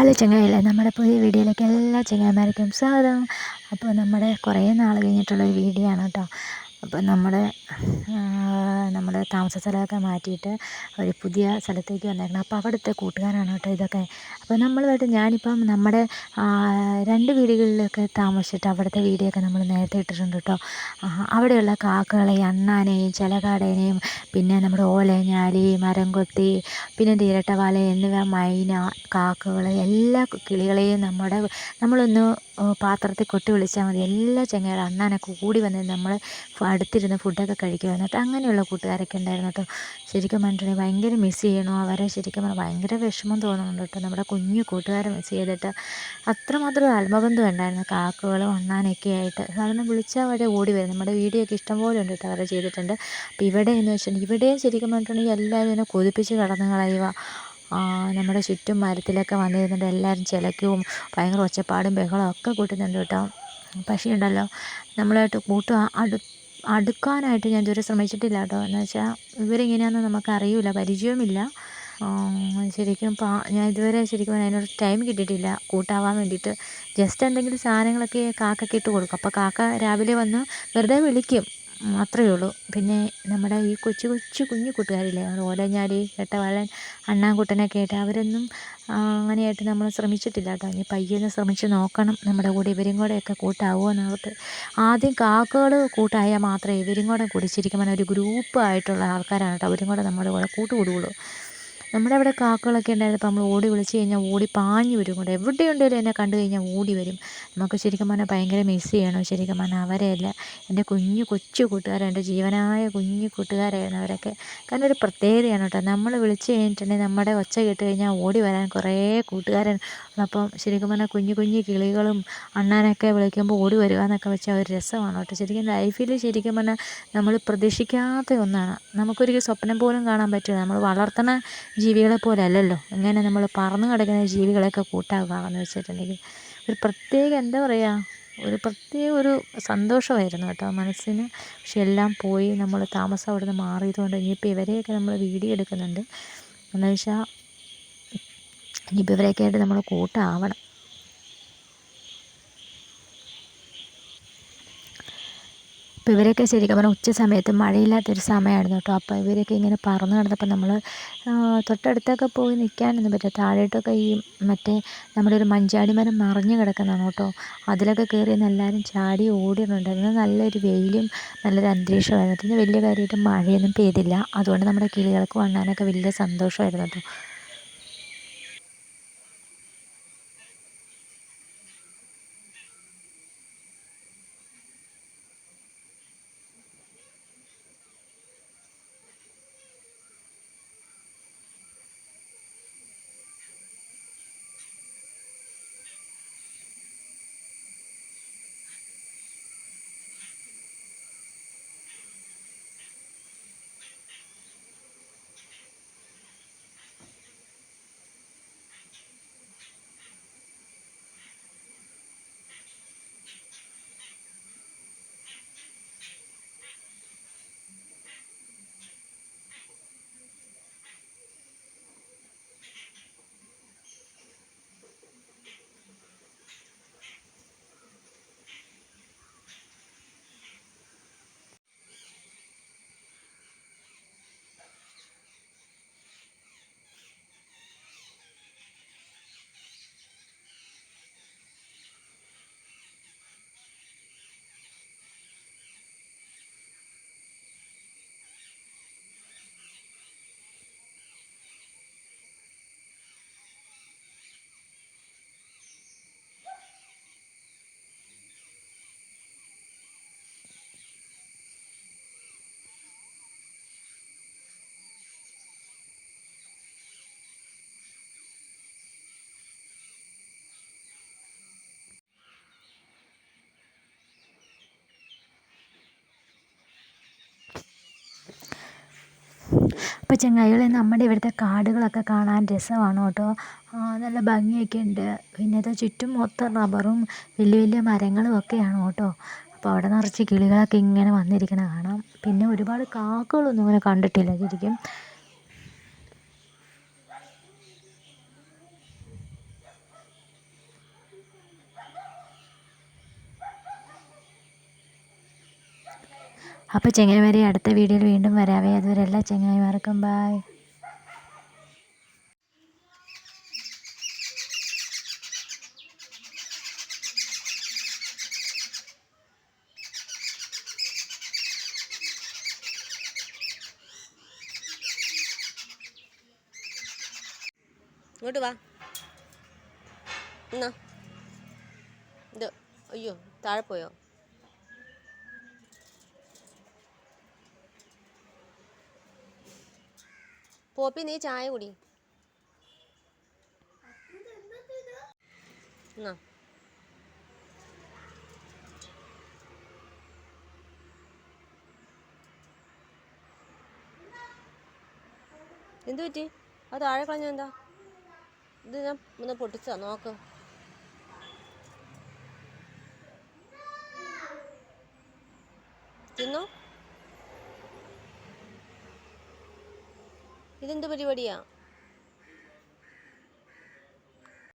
Hello ചങ്ങായില്ലേ നമ്മുടെ പുതിയ വീഡിയോയിലേക്ക് എല്ലാ ചങ്ങായിമാർക്കും സ്വാഗതം. അപ്പോൾ നമ്മുടെ കുറേ നാൾ കഴിഞ്ഞിട്ടുള്ളൊരു വീഡിയോ ആണ് കേട്ടോ. അപ്പോൾ നമ്മുടെ നമ്മുടെ താമസ സ്ഥലമൊക്കെ മാറ്റിയിട്ട് ഒരു പുതിയ സ്ഥലത്തേക്ക് വന്നേക്കണം. അപ്പം അവിടുത്തെ കൂട്ടുകാരാണ് കേട്ടോ ഇതൊക്കെ. അപ്പോൾ നമ്മളുമായിട്ട് ഞാനിപ്പം നമ്മുടെ രണ്ട് വീടുകളിലൊക്കെ താമസിച്ചിട്ട് അവിടുത്തെ വീഡിയോയൊക്കെ നമ്മൾ നേരത്തെ ഇട്ടിട്ടുണ്ട് കേട്ടോ. അവിടെയുള്ള കാക്കകളെ അണ്ണാനെയും ചിലകാടേനെയും പിന്നെ നമ്മുടെ ഓല ഞാലി മരം കൊത്തി പിന്നെ തീരട്ടവാല എന്നിവ മൈന കാക്കകൾ എല്ലാ കിളികളെയും നമ്മുടെ നമ്മളൊന്ന് പാത്രത്തിൽ കൊട്ടി വിളിച്ചാൽ മതി. എല്ലാ ചങ്ങായികളും അണ്ണാനൊക്കെ കൂടി വന്ന് നമ്മൾ അടുത്തിരുന്ന് ഫുഡൊക്കെ കഴിക്കുമായിരുന്നു കേട്ടോ അങ്ങനെയുള്ള കൂട്ടുകാരൊക്കെ ഉണ്ടായിരുന്നു കേട്ടോ. ശരിക്കും പറഞ്ഞിട്ടുണ്ടെങ്കിൽ ഭയങ്കര മിസ് ചെയ്യണോ. അവരെ ശരിക്കും പറഞ്ഞാൽ ഭയങ്കര വിഷമം തോന്നുന്നുണ്ട് കേട്ടോ. നമ്മുടെ കുഞ്ഞു കൂട്ടുകാരെ മിസ് ചെയ്തിട്ട് അത്രമാത്രം ആത്മബന്ധം ഉണ്ടായിരുന്നു കാക്കകളും അണ്ണാനൊക്കെ ആയിട്ട്. സാധാരണ വിളിച്ചാൽ വരെ ഓടി വരും. നമ്മുടെ വീഡിയോ ഒക്കെ ഇഷ്ടംപോലെ ഉണ്ട് കേട്ടോ അവരെ ചെയ്തിട്ടുണ്ട്. അപ്പോൾ ഇവിടെ എന്ന് വെച്ചിട്ടുണ്ടെങ്കിൽ ഇവിടെയും ശരിക്കും പറഞ്ഞിട്ടുണ്ടെങ്കിൽ എല്ലാവരും എന്നെ കൊതിപ്പിച്ച് കടന്നു കളയുക നമ്മുടെ ചുറ്റും മരത്തിലൊക്കെ വന്നിരുന്നിട്ട് എല്ലാവരും ചിലയ്ക്കും ഭയങ്കര ഒച്ചപ്പാടും ബഹളവും ഒക്കെ കൂട്ടുന്നുണ്ട് കേട്ടോ. പക്ഷേ നമ്മളായിട്ട് കൂട്ടും അടു അടുക്കാനായിട്ട് ഞാൻ ഇതുവരെ ശ്രമിച്ചിട്ടില്ല കേട്ടോ. എന്ന് വെച്ചാൽ ഇവരിങ്ങനെയാണെന്ന് നമുക്ക് അറിയില്ല പരിചയവുമില്ല. ശരിക്കും പാ ഞാൻ ഇതുവരെ ശരിക്കും അതിനൊരു ടൈം കിട്ടിയിട്ടില്ല. കൂട്ടാവാൻ വേണ്ടിയിട്ട്. ജസ്റ്റ് എന്തെങ്കിലും സാധനങ്ങളൊക്കെ കാക്കയ്ക്ക് ഇട്ട് കൊടുക്കും. അപ്പോൾ കാക്ക രാവിലെ വന്ന് വെറുതെ വിളിക്കും. അത്രയേ ഉള്ളൂ. പിന്നെ നമ്മുടെ ഈ കൊച്ചു കൊച്ചു കുഞ്ഞു കൂട്ടുകാരില്ലേ? ഓലഞ്ഞാലി കെട്ടവാളൻ അണ്ണാൻകുട്ടനൊക്കെ ആയിട്ട് അവരൊന്നും അങ്ങനെയായിട്ട് നമ്മൾ ശ്രമിച്ചിട്ടില്ല കേട്ടോ. ഇനി പയ്യെന്ന് ശ്രമിച്ച് നോക്കണം. നമ്മുടെ കൂടെ ഇവരും കൂടെയൊക്കെ എന്നവർക്ക് ആദ്യം കാക്കകൾ കൂട്ടായാൽ മാത്രമേ ഇവരും കൂടെ കൂടി ശരിക്കും പറഞ്ഞാൽ ഒരു ഗ്രൂപ്പായിട്ടുള്ള ആൾക്കാരാണ് കേട്ടോ. അവരും കൂടെ നമ്മുടെ കൂടെ കൂട്ടുകൂടുകയുള്ളൂ നമ്മുടെ അവിടെ കാക്കകളൊക്കെ ഉണ്ടായിരുന്നപ്പോൾ നമ്മൾ ഓടി വിളിച്ചു കഴിഞ്ഞാൽ ഓടി പാഞ്ഞു വരും കൂടെ. എവിടെ ഉണ്ടെങ്കിലും എന്നെ കണ്ടു കഴിഞ്ഞാൽ ഓടി വരും. നമുക്ക് ശരിക്കും പറഞ്ഞാൽ ഭയങ്കര മിസ് ചെയ്യണം. ശരിക്കും പറഞ്ഞാൽ അവരെയല്ല എന്റെ കുഞ്ഞു കൊച്ചു കൂട്ടുകാരാണ് എന്റെ ജീവനായ കുഞ്ഞു കൂട്ടുകാരായിരുന്നു അവരൊക്കെ. കാരണം ഒരു പ്രത്യേകതയാണ് കേട്ടോ. നമ്മൾ വിളിച്ചു കഴിഞ്ഞിട്ടുണ്ടെങ്കിൽ നമ്മുടെ ഒച്ച കേട്ട് കഴിഞ്ഞാൽ ഓടി വരാൻ കുറേ കൂട്ടുകാരൻ അപ്പം ശരിക്കും പറഞ്ഞാൽ കുഞ്ഞു കുഞ്ഞു കിളികളും അണ്ണാനൊക്കെ വിളിക്കുമ്പോൾ ഓടി വരിക എന്നൊക്കെ വെച്ചാൽ ഒരു രസമാണ് കേട്ടോ. ശരിക്കും ലൈഫിൽ ശരിക്കും പറഞ്ഞാൽ നമ്മൾ പ്രതീക്ഷിക്കാത്ത ഒന്നാണ്. നമുക്കൊരിക്കലും സ്വപ്നം പോലും കാണാൻ പറ്റില്ല. നമ്മൾ വളർത്തണ ജീവികളെ പോലെ അല്ലല്ലോ. ഇങ്ങനെ നമ്മൾ പറന്ന് കിടക്കുന്ന ജീവികളെയൊക്കെ കൂട്ടാക്കുകയെന്ന് വെച്ചിട്ടുണ്ടെങ്കിൽ ഒരു പ്രത്യേക എന്താ പറയുക ഒരു പ്രത്യേക ഒരു സന്തോഷമായിരുന്നു കേട്ടോ മനസ്സിന്. പക്ഷെ എല്ലാം പോയി നമ്മൾ താമസം അവിടെ നിന്ന് മാറിയതുകൊണ്ട് ഇനിയിപ്പോൾ ഇവരെയൊക്കെ നമ്മൾ വീഡിയോ എടുക്കുന്നുണ്ട്. എന്നുവെച്ചാൽ ഇനിയിപ്പോൾ ഇവരെയൊക്കെ ആയിട്ട് നമ്മൾ കൂട്ടാവണം. അപ്പോൾ ഇവരൊക്കെ ശരിക്കും പറഞ്ഞാൽ ഉച്ച സമയത്ത് മഴയില്ലാത്തൊരു സമയമായിരുന്നു കേട്ടോ. അപ്പോൾ ഇവരൊക്കെ ഇങ്ങനെ പറന്ന് കിടന്നപ്പോൾ നമ്മൾ തൊട്ടടുത്തൊക്കെ പോയി നിൽക്കാനൊന്നും പറ്റില്ല. താഴോട്ടൊക്കെ ഈ മറ്റേ നമ്മുടെ ഒരു മഞ്ചാടി മരം മറിഞ്ഞ് കിടക്കുന്നതാണ് കേട്ടോ. അതിലൊക്കെ കയറി എല്ലാവരും ചാടി ഓടിയിട്ടുണ്ടായിരുന്നു നല്ലൊരു വെയിലും നല്ലൊരു അന്തരീക്ഷമായിരുന്നു. പിന്നെ വലിയ കാര്യമായിട്ട് മഴയൊന്നും പെയ്തില്ല. അതുകൊണ്ട് നമ്മുടെ കിളികൾക്ക് വണ്ണാനൊക്കെ വലിയ സന്തോഷമായിരുന്നു കേട്ടോ. അപ്പോൾ ചങ്ങായികളെ നമ്മുടെ ഇവിടുത്തെ കാടുകളൊക്കെ കാണാൻ രസമാണ് കേട്ടോ. നല്ല ഭംഗിയൊക്കെ ഉണ്ട്. പിന്നെ ഇത് ചുറ്റും മൊത്തം റബ്ബറും വലിയ വലിയ മരങ്ങളും ഒക്കെയാണ് കേട്ടോ. അപ്പോൾ അവിടെ നിറച്ച് കിളികളൊക്കെ ഇങ്ങനെ വന്നിരിക്കണ കാണാം. പിന്നെ ഒരുപാട് കാക്കകളൊന്നും അങ്ങനെ കണ്ടിട്ടില്ല ശരിക്കും. അപ്പോൾ ചെങ്ങായിമാരെ അടുത്ത വീഡിയോയിൽ വീണ്ടും വരാവേ. അതുവരെ എല്ലാ ചെങ്ങായിമാർക്കും ബായ് ഇങ്ങോട്ട് വാ. അയ്യോ പോയോ? പോപ്പി നീ ചായ കുടി. എന്തു പറ്റി? അത് താഴെ കളഞ്ഞ എന്താ? ഇത് ഞാൻ ഒന്ന് പൊട്ടിച്ചാ നോക്ക്. തിന്നോ? ഇതെന്ത് പരിപാടിയാ?